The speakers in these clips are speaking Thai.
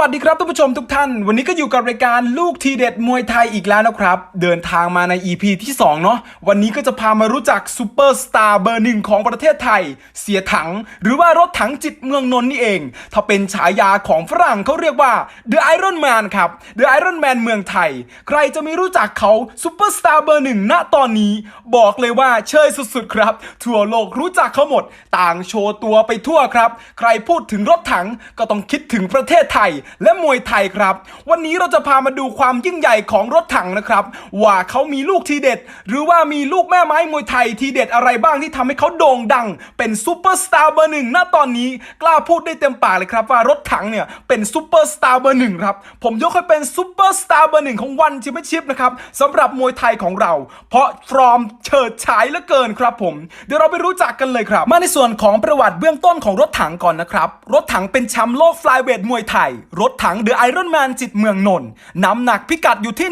วัสดีครับท่านผู้ชมทุกท่าน วันนี้ก็อยู่กับรายการลูกทีเด็ดมวยไทยอีกแล้วนะครับ เดินทางมาใน EP ที่ 2 เนาะวันนี้ก็จะพามารู้จักซูเปอร์สตาร์เบอร์หนึ่งของประเทศไทย เสียถัง หรือว่ารถถังจิตเมืองนนท์นี่เอง ถ้าเป็นฉายาของฝรั่งเขาเรียกว่า The Iron Man ครับ The Iron Man เมืองไทย ใครจะไม่รู้จักเขาซูเปอร์สตาร์เบอร์หนึ่งณตอนนี้ บอกเลยว่าเชยสุดๆครับ ทั่วโลกรู้จักเขาหมด ต่างโชว์ตัวไปทั่วครับ ใครพูดถึงรถถังก็ต้องคิดถึงประเทศไทยและมวยไทยครับ วันนี้เราจะพามาดูความยิ่งใหญ่ของรถถังนะครับ ว่าเขามีลูกทีเด็ด หรือว่ามีลูกแม่ไม้มวยไทยทีเด็ดอะไรบ้างที่ทำให้เขาโด่งดัง เป็นซูเปอร์สตาร์เบอร์หนึ่งณตอนนี้กล้าพูดได้เต็มปากเลยครับว่ารถถังเนี่ยเป็นซูเปอร์สตาร์เบอร์หนึ่งครับผมยกให้เป็นซูเปอร์สตาร์เบอร์หนึ่งของวันชิมชิปนะครับสำหรับมวยไทยของเรา เพราะฟร์มเฉิดฉายเหลือเกินครับผม เดี๋ยวเราไปรู้จักกันเลยครับ มาในส่วนของประวัติเบื้องต้นของรถถังก่อนนะครับ รถถังเป็นแชมป์โลกฟลายเวทมวยไทยรถถังเดอะไอรอนแมนจิตเมืองนนท์น้ำหนักพิกัดอยู่ที่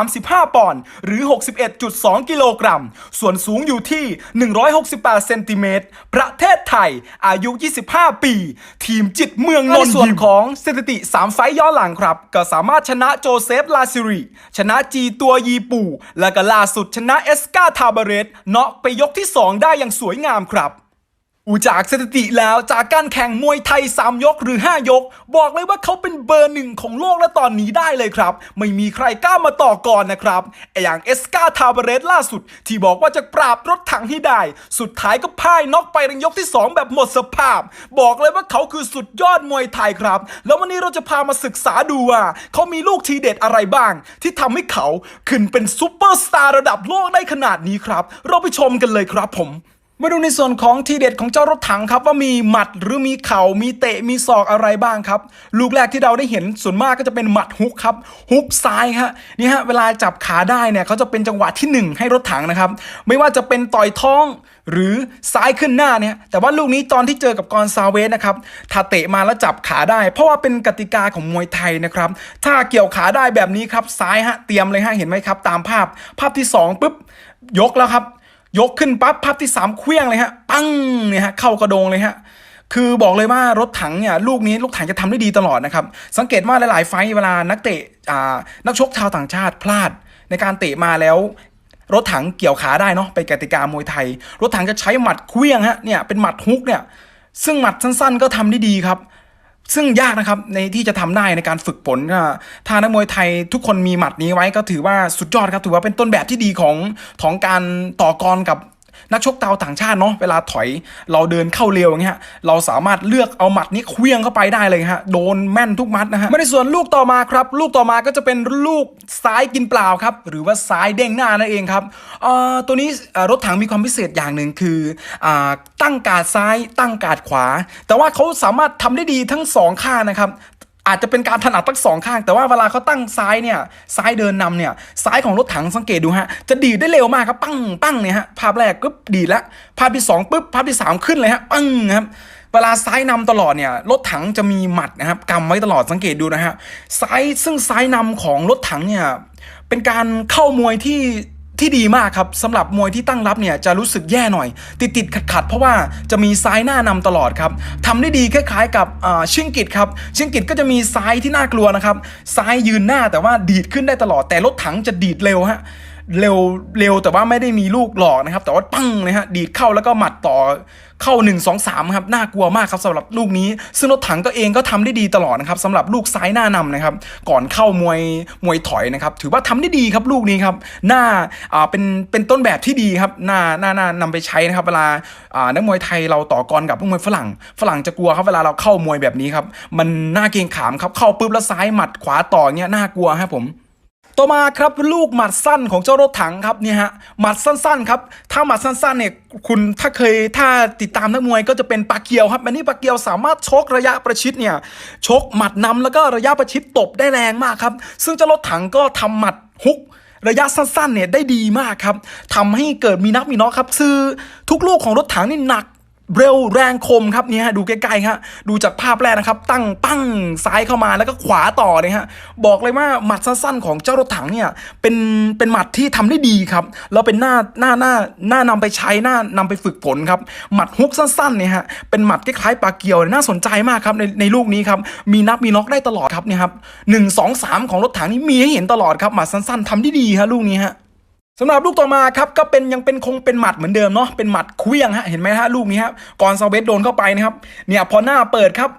135 ปอนด์หรือ 61.2 กิโลกรัม ส่วนสูงอยู่ที่ 168 เซนติเมตร ประเทศไทย อายุ 25 ปี ทีมจิตเมืองนนท์ในส่วนของสถิติ 3 ไฟต์ย้อนหลังครับ ก็สามารถชนะโจเซฟ ลาซิริ ชนะจีตัวยีปูและก็ล่าสุดชนะเอสกาทาบาเรสเนาะไปยกที่ 2 ได้อย่างสวยงามครับ อูจากสถิติแล้วจากการแข่งมวยไทย 3 ยกหรือ 5 ยก บอกเลยว่าเขาเป็นเบอร์หนึ่งของโลกและตอนนี้ได้เลยครับ ไม่มีใครกล้ามาต่อก่อนนะครับอย่างเอสกาทาบเรสล่าสุด ที่บอกว่าจะปราบรถถังให้ได้ สุดท้ายก็พ่ายน็อกไปในยกที่ 2 แบบหมดสภาพ บอกเลยว่าเขาคือสุดยอดมวยไทยครับ แล้ววันนี้เราจะพามาศึกษาดูว่าเขามีลูกทีเด็ดอะไรบ้าง ที่ทำให้เขาขึ้นเป็นซูเปอร์สตาร์ระดับโลกได้ขนาดนี้ครับ เราไปชมกันเลยครับผม มาดูในส่วนของทีเด็ดของเจ้ารถถังครับ ว่ามีหมัดหรือมีเข่ามีเตะมีศอกอะไรบ้างครับ ลูกแรกที่เราได้เห็นส่วนมากก็จะเป็นหมัดฮุกครับฮุกซ้ายฮะนี่ฮะเวลาจับขาได้เนี่ยเขาจะเป็นจังหวะที่หนึ่งให้รถถังนะครับ ไม่ว่าจะเป็นต่อยท้องหรือซ้ายขึ้นหน้าเนี่ยแต่ว่าลูกนี้ตอนที่เจอกับกอนซาเวสนะครับถ้าเตะมาแล้วจับขาได้ เพราะว่าเป็นกติกาของมวยไทยนะครับ ถ้าเกี่ยวขาได้แบบนี้ครับซ้ายฮะเตรียมเลยฮะเห็นไหมครับ ตามภาพภาพที่สองปุ๊บยกแล้วครับ ยกขึ้นปั๊บภาพที่3เคลี้ยงเลยฮะปั้งเนี่ยฮะเข้ากระโดงเลยฮะคือบอกเลยว่ารถถังเนี่ยลูกนี้ลูกถังจะทำได้ดีตลอดนะครับ สังเกตว่าหลาย ๆ ไฟเวลานักเตะอ่านักชกชาวต่างชาติพลาดในการเตะมาแล้ว รถถังเกี่ยวขาได้เนาะเป็นกติกามวยไทย รถถังจะใช้หมัดเคลี้ยงฮะเนี่ยเป็นหมัดฮุกเนี่ยซึ่งหมัดสั้น ๆ ก็ทำได้ดีครับ ซึ่งยากนะครับในที่จะทำได้ในการฝึกฝนถ้านักมวยไทยทุกคนมีหมัดนี้ไว้ก็ถือว่าสุดยอดครับถือว่าเป็นต้นแบบที่ดีของของการต่อกรกับ นักชกดาวต่างชาติเนาะเวลาถอยเราเดินเข้าเร็วอย่างเงี้ยเราสามารถเลือกเอาหมัดนี้เคลี้ยงเข้าไปได้เลยฮะโดนแม่นทุกมัดนะฮะไมาในส่วนลูกต่อมาครับ ลูกต่อมาก็จะเป็นลูกซ้ายกินเปล่าครับ หรือว่าซ้ายเด้งหน้านั่นเองครับเอ่อตัวนี้รถถังมีความพิเศษอย่างหนึ่งคืออ่าตั้งกาดซ้ายตั้งกาดขวา แต่ว่าเขาสามารถทำได้ดีทั้งสองข้างนะครับ อาจจะเป็นการถนัดทั้งสองข้าง แต่ว่าเวลาเขาตั้งซ้ายเนี่ยซ้ายเดินนำเนี่ยซ้ายของรถถังสังเกตดูฮะจะดีดได้เร็วมากครับปั้งปั้งเนี่ยฮะภาพแรกปุ๊บดีดแล้วภาพที่สองปุ๊บภาพที่สามขึ้นเลยฮะปั้งครับเวลาซ้ายนำตลอดเนี่ยรถถังจะมีหมัดนะครับกำไว้ตลอดสังเกตดูนะฮะซ้ายซึ่งซ้ายนำของรถถังเนี่ยเป็นการเข้ามวยที่ ที่ดีมากครับสำหรับมวยที่ตั้งรับเนี่ยจะรู้สึกแย่หน่อย ติดติดขัดขัดๆเพราะว่าจะมีซ้ายหน้านำตลอดครับทำได้ดีคล้ายๆกับชิงกิตครับชิงกิตก็จะมีซ้ายที่น่ากลัวนะครับซ้ายยืนหน้าแต่ว่าดีดขึ้นได้ตลอดแต่รถถังจะดีดเร็วฮะ เร็วเร็วแต่ว่าไม่ได้มีลูกหลอกนะครับ แต่ว่าปั้งเลยฮะดีดเข้าแล้วก็หมัดต่อเข้า 1 2 3ครับน่ากลัวมากครับสำหรับลูกนี้ ซึ่งรถถังตัวเองก็ทำได้ดีตลอดนะครับสำหรับลูกซ้ายหน้านำนะครับ ก่อนเข้ามวยมวยถอยนะครับ ถือว่าทำได้ดีครับลูกนี้ครับหน้าอ่าเป็นเป็นต้นแบบที่ดีครับหน้าหน้าหน้านำไปใช้นะครับ เวลาอ่านักมวยไทยเราต่อกรกับนักมวยฝรั่ง ฝรั่งจะกลัวครับเวลาเราเข้ามวยแบบนี้ครับมันน่าเกรงขามครับเข้าปุ๊บแล้วซ้ายหมัดขวาต่อเงี้ยน่ากลัวครับผม ต่อมาครับลูกหมัดสั้นของเจ้ารถถังครับเนี่ยฮะหมัดสั้นๆครับถ้าหมัดสั้นๆเนี่ยคุณถ้าเคยถ้าติดตามนักมวยก็จะเป็นปากเกียวครับอันนี้ปากเกียวสามารถชกระยะประชิดเนี่ยชกหมัดนำแล้วก็ระยะประชิดตบได้แรงมากครับ ซึ่งเจ้ารถถังก็ทำหมัดฮุกระยะสั้นๆเนี่ยได้ดีมากครับทำให้เกิดมีนักมีน็อกครับ คือทุกลูกของรถถังนี่หนัก เร็วแรงคมครับเนี่ยฮะดูใกล้ๆฮะดูจากภาพแรกนะครับ ตั้งปั้งซ้ายเข้ามาแล้วก็ขวาต่อเนี่ยฮะบอกเลยว่าหมัดสั้นๆของเจ้ารถถังเนี่ยเป็นเป็นหมัดที่ทำได้ดีครับแล้วเป็นหน้าหน้าหน้าหน้านำไปใช้หน้านำไปฝึกฝนครับหมัดฮุกสั้นๆเนี่ยฮะเป็นหมัดคล้ายๆปลาเกียวน่าสนใจมากครับในในลูกนี้ครับมีนับมีน็อกได้ตลอดครับเนี่ยครับหนึ่งสองสามของรถถังนี่มีให้เห็นตลอดครับหมัดสั้นๆทำได้ดีฮะลูกนี้ฮะ สำหรับลูกต่อมาครับก็เป็นยังเป็นคงเป็นหมัดเหมือนเดิมเนาะเป็นหมัดเคลี้ยงฮะเห็นไหมฮะลูกนี้ครับกอนซาเวสโดนเข้าไปนะครับเนี่ยพอหน้าเปิดครับ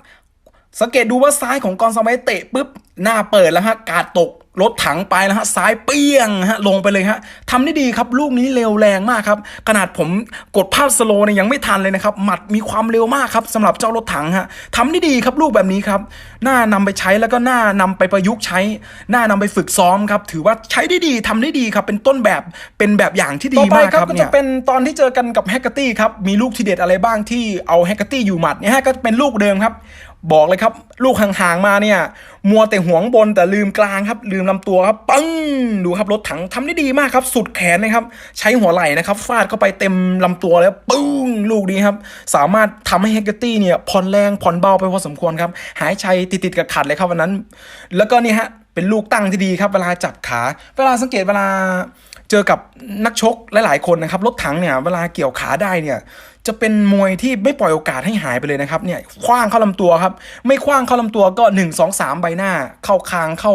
สังเกตดูว่าซ้ายของกอนซาเวสเตะปุ๊บหน้าเปิดแล้วฮะกาดตก รถถังไปแล้วฮะซ้ายเปี้ยงฮะลงไปเลยฮะทำได้ดีครับลูกนี้เร็วแรงมากครับขนาดผมกดภาพสโลว์เนี่ยยังไม่ทันเลยนะครับหมัดมีความเร็วมากครับสำหรับเจ้ารถถังฮะทำได้ดีครับลูกแบบนี้ครับน่านำไปใช้แล้วก็น่านำไปประยุกต์ใช้น่านำไปฝึกซ้อมครับถือว่าใช้ได้ดีทำได้ดีครับเป็นต้นแบบเป็นแบบอย่างที่ดีมากครับก็จะเป็นตอนที่เจอกันกับแฮกเกอร์ตี้ครับมีลูกทีเด็ดอะไรบ้างที่เอาแฮกเกอร์ตี้อยู่หมัดเนี่ยฮะก็เป็นลูกเดิมครับ บอกเลยครับ ลูกห่างๆมาเนี่ย มัวแต่หวงบนแต่ลืมกลางครับ ลืมลำตัวครับปึ้งดูครับรถถังทำได้ดีมากครับ สุดแขนนะครับ ใช้หัวไหล่นะครับฟาดเข้าไปเต็มลำตัวแล้วปึ้งลูกนี้ครับ สามารถทำให้เฮกเกอร์ตี้เนี่ยผ่อนแรงผ่อนเบาไปพอสมควรครับ หายใจติดๆกับขัดเลยครับวันนั้น แล้วก็นี่ฮะเป็นลูกตั้งที่ดีครับ เวลาจับขา เวลาสังเกตเวลาเจอกับนักชกหลายๆคนนะครับรถถังเนี่ยเวลาเกี่ยวขาได้เนี่ย จะเป็นมวยที่ไม่ปล่อยโอกาสให้หายไปเลยนะครับเนี่ยคว้างเข้าลำตัวครับ ไม่คว้างเข้าลำตัวก็ 1 2 3 ใบหน้า เข้าคางเข้า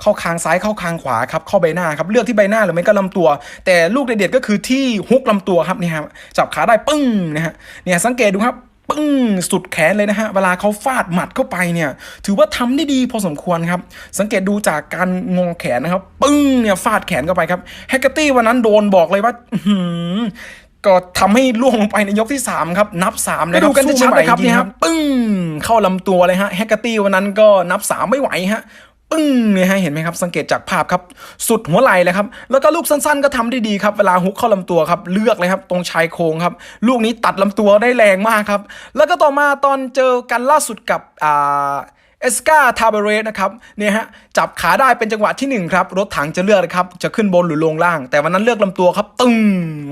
เข้าคางซ้ายเข้าคางขวาครับเข้าใบหน้าครับเลือกที่ใบหน้าหรือไม่ก็ลำตัว แต่ลูกเด็ดๆก็คือที่ฮุกลำตัวครับเนี่ยครับจับขาได้ปึ้งนะฮะเนี่ยสังเกตดูครับปึ้งสุดแขนเลยนะฮะ เวลาเขาฟาดหมัดเข้าไปเนี่ย ถือว่าทำได้ดีพอสมควรครับ สังเกตดูจากการงอแขนนะครับ ปึ้งเนี่ยฟาดแขนเข้าไปครับแฮกเกอร์ตี้วันนั้นโดนบอกเลยว่า ก็ทำให้ล่วงลงไปในยกที่ 3 ครับ นับ3เลยครับดูกันชัดๆเลยครับสู้ไม่ไหวจงๆเนี่ยครับปึ้งเข้าลำตัวเลยฮะแฮกเกอร์ตี้วันนั้นก็นับ 3 ไม่ไหวฮะปึ้งเนี่ยฮะเห็นไหมครับสังเกตจากภาพครับ สุดหัวไหล่เลยครับ แล้วก็ลูกสั้นๆก็ทำได้ดีครับ เวลาฮุกเข้าลำตัวครับเลือกเลยครับตรงชายโครงครับ ลูกนี้ตัดลำตัวได้แรงมากครับ แล้วก็ต่อมาตอนเจอกันล่าสุดกับอ่า เอสกาทาเบเรสนะครับเนี่ยฮะจับขาได้เป็นจังหวะที่หนึ่งครับ รถถังจะเลือกเลยครับ จะขึ้นบนหรือลงล่าง แต่วันนั้นเลือกลำตัวครับ ตึง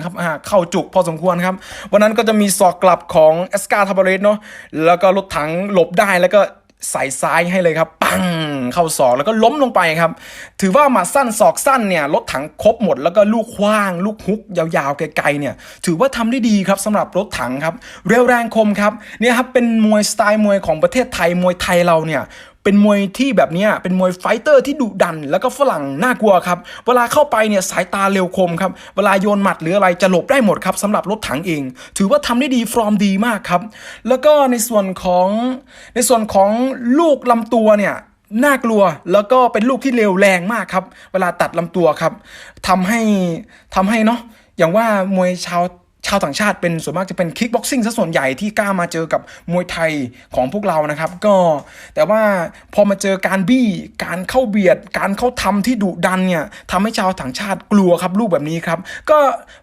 ครับเข้าจุกพอสมควรครับ วันนั้นก็จะมีศอกกลับของเอสกาทาเบเรสเนาะแล้วก็รถถังหลบได้แล้วก็ ใส่ซ้ายให้เลยครับ ปังเข้าศอกแล้วก็ล้มลงไปครับ ถือว่ามาสั้นศอกสั้นเนี่ยรถถังครบหมดแล้วก็ลูกคว้าง ลูกฮุกยาวๆไกลๆเนี่ย ถือว่าทำได้ดีครับสำหรับรถถังครับ เร็วแรงคมครับเนี่ยครับเป็นมวยสไตล์มวยของประเทศไทยมวยไทยเราเนี่ย เป็นมวยที่แบบนี้เป็นมวยไฟเตอร์ที่ดุดัน แล้วก็ฝรั่งน่ากลัวครับเวลาเข้าไปเนี่ยสายตาเร็วคมครับเวลาโยนหมัดหรืออะไรจะหลบได้หมดครับสำหรับรถถังเอง ถือว่าทำได้ดีฟอร์มดีมากครับ แล้วก็ในส่วนของในส่วนของลูกลำตัวเนี่ยน่ากลัวแล้วก็เป็นลูกที่เร็วแรงมากครับ เวลาตัดลำตัวครับทำให้ทำให้เนาะอย่างว่ามวยชาว ชาวต่างชาติเป็นส่วนมากจะเป็นคิกบ็อกซิ่งซะส่วนใหญ่ที่กล้ามาเจอกับมวยไทยของพวกเรานะครับ ก็แต่ว่าพอมาเจอการบี้การเข้าเบียด การเข้าทำที่ดุดันเนี่ยทำให้ชาวต่างชาติกลัวครับลูกแบบนี้ครับก็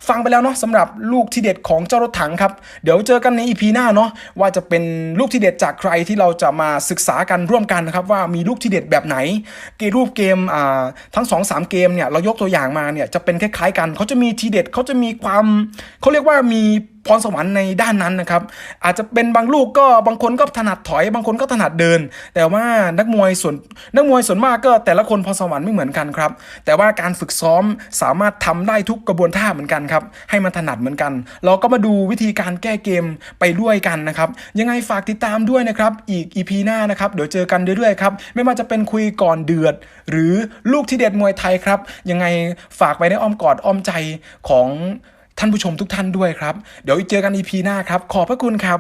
ฟังไปแล้วเนาะสำหรับลูกที่เด็ดของเจ้ารถถังครับเดี๋ยวเจอกันในอีพีหน้าเนาะว่าจะเป็นลูกที่เด็ดจากใครที่เราจะมาศึกษากันร่วมกันนะครับว่ามีลูกที่เด็ดแบบไหน เกรูปเกมอ่าทั้ง2อสเกมเนี่ยเรายกตัวอย่างมาเนี่ยจะเป็นคล้ายๆกันเขาจะมีทีเด็ดเขาจะมีความเขาเรียกว่ามีพรสวรรค์ในด้านนั้นนะครับ อาจจะเป็นบางลูกก็บางคนก็ถนัดถอย บางคนก็ถนัดเดิน แต่ว่านักมวยส่วนนักมวยส่วนมากก็แต่ละคนพรสวรรค์ไม่เหมือนกันครับ แต่ว่าการฝึกซ้อมสามารถทำได้ทุกกระบวนท่าเหมือนกันครับ ให้มันถนัดเหมือนกัน เราก็มาดูวิธีการแก้เกมไปด้วยกันนะครับ ยังไงฝากติดตามด้วยนะครับ อีก EP หน้านะครับ เดี๋ยวเจอกันเรื่อยๆครับ ไม่ว่าจะเป็นคุยก่อนเดือด หรือลูกที่เด็ดมวยไทยครับ ยังไงฝากไว้ในอ้อมกอดอ้อมใจของ ท่านผู้ชมทุกท่านด้วยครับ เดี๋ยวเจอกันอีพีหน้าครับ ขอบพระคุณครับ